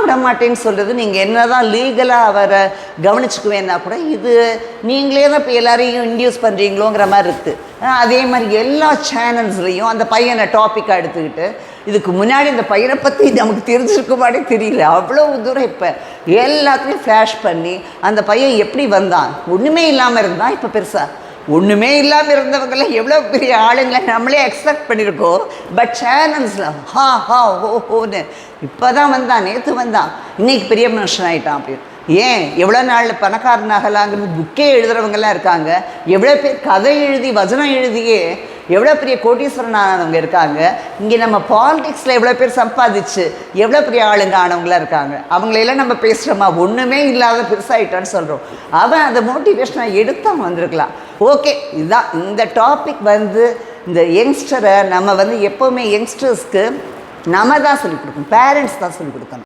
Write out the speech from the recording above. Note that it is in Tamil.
விட மாட்டேன்னு சொல்கிறது நீங்கள் என்ன தான் லீகலாக அவரை கவனிச்சுக்குவேன்னா கூட இது நீங்களே தான் இப்போ எல்லாரையும் இன்டியூஸ் பண்ணுறீங்களோங்கிற மாதிரி இருக்குது அதே மாதிரி எல்லா சேனல்ஸ்லேயும் அந்த பையனை டாப்பிக்காக எடுத்துக்கிட்டு இதுக்கு முன்னாடி இந்த பையனை பற்றி நமக்கு தெரிஞ்சிருக்குமானே தெரியல. அவ்வளோ தூரம் இப்போ எல்லாத்துலேயும் ஃப்ளாஷ் பண்ணி அந்த பையன் எப்படி வந்தான்? ஒன்றுமே இல்லாமல் இருந்தான் இப்போ பெருசாக ஒன்றுமே இல்லாமல் இருந்தவங்கெல்லாம் எவ்வளோ பெரிய ஆளுங்களை நம்மளே எக்ஸ்பெக்ட் பண்ணியிருக்கோம் பட் சேனல்ஸில் ஹா ஹா ஹோ ஹோன்னு இப்போ தான் வந்தான் நேற்று வந்தான். இன்னைக்கு பெரிய மனுஷன் ஆயிட்டான் அப்படின்னு ஏன்? எவ்வளோ நாளில் பணக்காரனாகலாங்கிறது புக்கே எழுதுறவங்கெல்லாம் இருக்காங்க. எவ்வளோ பேர் கதை எழுதி வசனம் எழுதியே எவ்வளோ பெரிய கோட்டீஸ்வரன் ஆனவங்க இருக்காங்க. இங்கே நம்ம பாலிடிக்ஸில் எவ்வளோ பேர் சம்பாதிச்சு எவ்வளோ பெரிய ஆளுங்க ஆனவங்களாம் இருக்காங்க. அவங்களையெல்லாம் நம்ம பேசுகிறோமா ஒன்றுமே இல்லாத பெருசாகிட்டான்னு சொல்கிறோம் அவன் அதை மோட்டிவேஷனாக எடுத்து அவன் வந்திருக்கலாம். ஓகே இதுதான் இந்த டாபிக் வந்து இந்த யங்ஸ்டரை நம்ம வந்து எப்போவுமே யங்ஸ்டர்ஸ்க்கு நம்ம தான் சொல்லிக் கொடுக்கணும் பேரண்ட்ஸ் தான் சொல்லிக் கொடுக்கணும்.